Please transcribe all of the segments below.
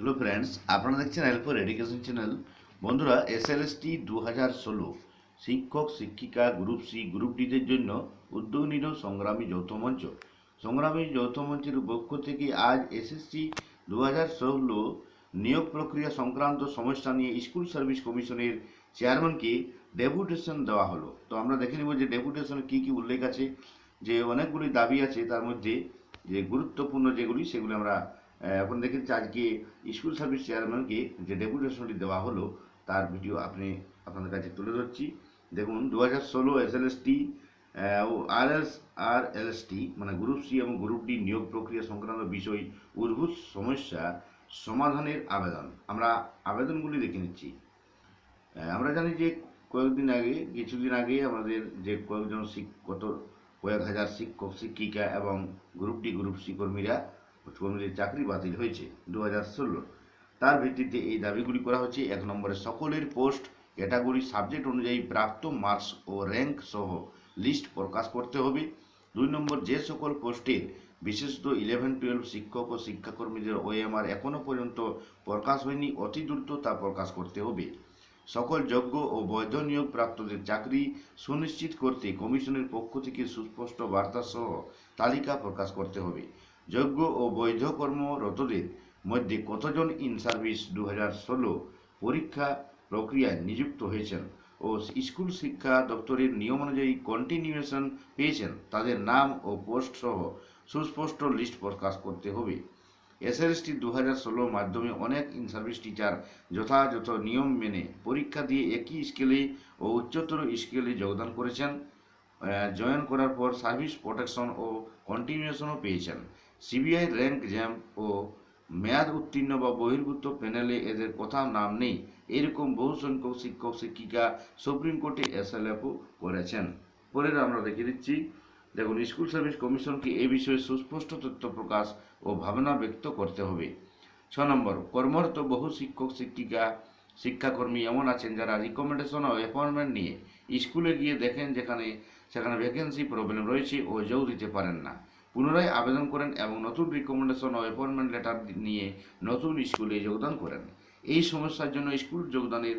Hello friends আপনারা দেখছেন L four education channel বন্ধুরা এসএলএসটি দু হাজার ষোলো, শিক্ষক, শিক্ষিকা গ্রুপ সি গ্রুপ ডিদের জন্য উদ্যোগ নিল সংগ্রামী যৌথ মঞ্চ। সংগ্রামী যৌথ মঞ্চের পক্ষ থেকে আজ এসএসসি দু হাজার ষোলো নিয়োগ প্রক্রিয়া সংক্রান্ত সমস্যা নিয়ে স্কুল সার্ভিস কমিশনের চেয়ারম্যানকে ডেপুটেশন দেওয়া হলো। তো আমরা দেখে নেব যে ডেপুটেশনে কী কী উল্লেখ আছে, যে অনেকগুলি দাবি আছে, তার মধ্যে যে গুরুত্বপূর্ণ যেগুলি, সেগুলি আমরা এখন দেখেছি আজকে স্কুল সার্ভিস চেয়ারম্যানকে যে ডেপুটেশনটি দেওয়া হলো, তার ভিডিও আপনি আপনাদের কাছে তুলে ধরছি। দেখুন দু হাজার ষোলো এস এল এস টি ও R S R L S T মানে গ্রুপ সি এবং গ্রুপ ডি নিয়োগ প্রক্রিয়া সংক্রান্ত বিষয়, উদ্ভূত সমস্যা সমাধানের আবেদন। আমরা আবেদনগুলি দেখে নিচ্ছি। আমরা জানি যে কয়েকদিন আগে, কিছুদিন আগে আমাদের যে কয়েকজন শিক- কত কয়েক হাজার শিক্ষক, শিক্ষিকা এবং গ্রুপ ডি গ্রুপ সি কর্মীরা কর্মীদের চাকরি বাতিল হয়েছে দু হাজার ষোলো। তার ভিত্তিতে এই দাবিগুলি করা হচ্ছে। এক নম্বরে সকলের পোস্ট ক্যাটাগরি সাবজেক্ট অনুযায়ী প্রাপ্ত মার্কস ও র্যাঙ্ক সহ লিস্ট প্রকাশ করতে হবে। দুই নম্বর, যে সকল পোস্টের বিশেষত ইলেভেন, টুয়েলভ শিক্ষক ও শিক্ষাকর্মীদের ওএমআর এখনও পর্যন্ত প্রকাশ হয়নি, অতি দ্রুত তা প্রকাশ করতে হবে। সকল যোগ্য ও বৈধ নিয়োগ প্রাপ্তদের চাকরি সুনিশ্চিত করতে কমিশনের পক্ষ থেকে সুস্পষ্ট বার্তা সহ তালিকা প্রকাশ করতে হবে। যোগ্য ও বৈধ কর্মরতদের মধ্যে কতজন ইন সার্ভিস দু ষোলো পরীক্ষা প্রক্রিয়ায় নিযুক্ত হয়েছেন ও স্কুল শিক্ষা দপ্তরের নিয়ম অনুযায়ী কন্টিনিউয়েশন পেয়েছেন? তাদের নাম ও পোস্ট সহ সুস্পষ্ট লিস্ট প্রকাশ করতে হবে। এসএলএসটি দু হাজার ষোলোর মাধ্যমে অনেক ইন সার্ভিস টিচার যথাযথ নিয়ম মেনে পরীক্ষা দিয়ে একই স্কেলে ও উচ্চতর স্কেলে যোগদান করেছেন। জয়েন করার পর সার্ভিস প্রোটেকশন ও কন্টিনিউশনও পেয়েছেন। সিবিআই র্যাঙ্ক জ্যাম ও মেয়াদ উত্তীর্ণ বা বহির্ভূত প্যানেলে এদের কোথাও নাম নেই। এরকম বহু সংখ্যক শিক্ষক শিক্ষিকা সুপ্রিম কোর্টে এসএলএফও করেছেন। পরের আমরা দেখে দিচ্ছি, দেখুন, স্কুল সার্ভিস কমিশনকে এ বিষয়ে সুস্পষ্ট তথ্য প্রকাশ ও ভাবনা ব্যক্ত করতে হবে। ছ নম্বর, কর্মরত বহু শিক্ষক, শিক্ষিকা, শিক্ষাকর্মী এমন আছেন যারা রিকমেন্ডেশন ও অ্যাপয়েন্টমেন্ট নিয়ে স্কুলে গিয়ে দেখেন যেখানে, সেখানে ভ্যাকেন্সি প্রবলেম রয়েছে ও যোগ দিতে পারেন না। পুনরায় আবেদন করেন এবং নতুন রিকমেন্ডেশন ও অ্যাপয়েন্টমেন্ট লেটার নিয়ে নতুন স্কুলে যোগদান করেন। এই সমস্যার জন্য স্কুল যোগদানের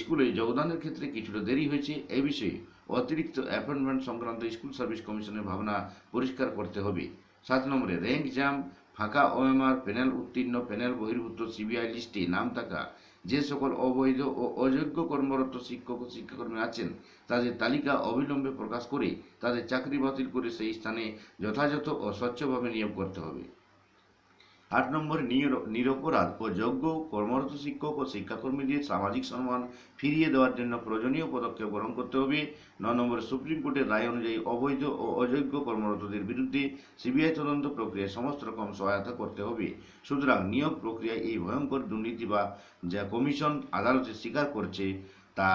স্কুলে যোগদানের ক্ষেত্রে কিছুটা দেরি হয়েছে। এ বিষয়ে অতিরিক্ত অ্যাপয়েন্টমেন্ট সংক্রান্ত স্কুল সার্ভিস কমিশনের ভাবনা পরিষ্কার করতে হবে। সাত নম্বরে র্যাঙ্ক জ্যাম ফাঁকা ওএমআর প্যানেল, উত্তীর্ণ প্যানেল, বহির্ভূত সিবিআই লিস্টে নাম থাকা যে সকল অবৈধ ও অযোগ্য কর্মরত শিক্ষক ও শিক্ষাকর্মী আছেন, তাদের তালিকা অবিলম্বে প্রকাশ করে তাদের চাকরি বাতিল করে সেই স্থানে যথাযথ ও স্বচ্ছভাবে নিয়োগ করতে হবে। আট নম্বরে, নির- নিরপরাধ ও যোগ্য কর্মরত শিক্ষক ও শিক্ষাকর্মীদের সামাজিক সম্মান ফিরিয়ে দেওয়ার জন্য প্রয়োজনীয় পদক্ষেপ গ্রহণ করতে হবে। ন নম্বরে, সুপ্রিম কোর্টের রায় অনুযায়ী অবৈধ ও অযোগ্য কর্মরতদের বিরুদ্ধে সিবিআই তদন্ত প্রক্রিয়ায় সমস্ত রকম সহায়তা করতে হবে। সুতরাং নিয়োগ প্রক্রিয়ায় এই ভয়ঙ্কর দুর্নীতি বা যা কমিশন আদালতে স্বীকার করছে তা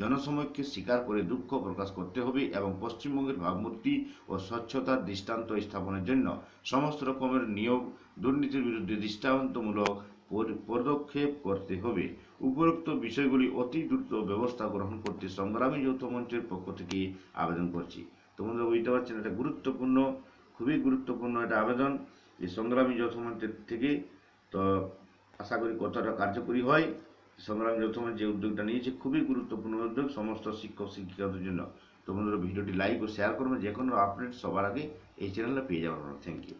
জনসমক্ষে স্বীকার করে দুঃখ প্রকাশ করতে হবে এবং পশ্চিমবঙ্গের ভাবমূর্তি ও স্বচ্ছতার দৃষ্টান্ত স্থাপনের জন্য সমস্ত রকমের নিয়োগ, দুর্নীতির বিরুদ্ধে দৃষ্টান্তমূলক পদক্ষেপ করতে হবে। উপরোক্ত বিষয়গুলি অতি দ্রুত ব্যবস্থা গ্রহণ করতে সংগ্রামী যৌথ মঞ্চের পক্ষ থেকে আবেদন করছি। তোমরা বুঝতে পারছেন, এটা গুরুত্বপূর্ণ, খুবই গুরুত্বপূর্ণ একটা আবেদন এই সংগ্রামী যৌথ মঞ্চের থেকে। তো আশা করি কতটা কার্যকরী হয় সংগ্রাম যৌথমান যে উদ্যোগটা নিয়েছে, খুবই গুরুত্বপূর্ণ উদ্যোগ সমস্ত শিক্ষক, শিক্ষিকাদের জন্য। তোমরা ভিডিওটি লাইক ও শেয়ার করবে যে কোনো আপডেট সবার আগে এই চ্যানেলে পেয়ে যাবেন। Thank you